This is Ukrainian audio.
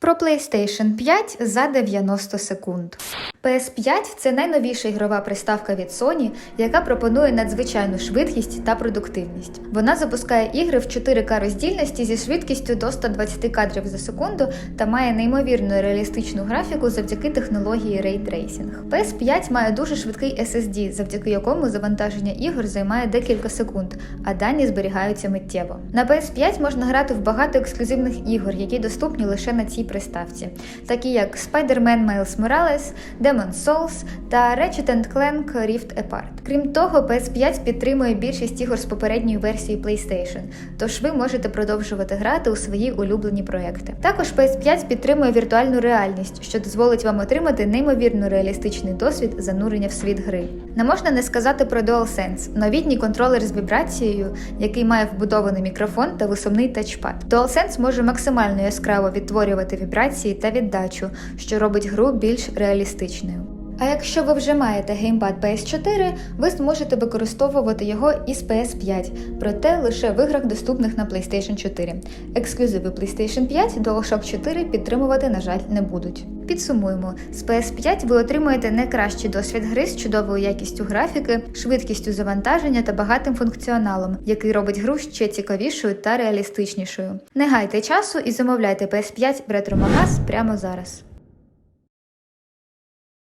Про PlayStation 5 за 90 секунд. PS5 це найновіша ігрова приставка від Sony, яка пропонує надзвичайну швидкість та продуктивність. Вона запускає ігри в 4К роздільності зі швидкістю до 120 кадрів за секунду та має неймовірно реалістичну графіку завдяки технології Ray Tracing. PS5 має дуже швидкий SSD, завдяки якому завантаження ігор займає декілька секунд, а дані зберігаються миттєво. На PS5 можна грати в багато ексклюзивних ігор, які доступні лише на цій приставці, такі як Spider-Man Miles Morales, Demon's Souls та Ratchet Clank Rift Apart. Крім того, PS5 підтримує більшість ігор з попередньої версії PlayStation, тож ви можете продовжувати грати у свої улюблені проекти. Також PS5 підтримує віртуальну реальність, що дозволить вам отримати неймовірно реалістичний досвід занурення в світ гри. Не можна не сказати про DualSense – новітній контролер з вібрацією, який має вбудований мікрофон та висумний тачпад. DualSense може максимально яскраво відтворювати вібрації та віддачу, що робить гру більш реалістичною. А якщо ви вже маєте геймпад PS4, ви зможете використовувати його із PS5, проте лише в іграх, доступних на PlayStation 4. Ексклюзиви PlayStation 5 DualShock 4 підтримувати, на жаль, не будуть. Підсумуємо, з PS5 ви отримуєте найкращий досвід гри з чудовою якістю графіки, швидкістю завантаження та багатим функціоналом, який робить гру ще цікавішою та реалістичнішою. Не гайте часу і замовляйте PS5 в ретромагаз прямо зараз.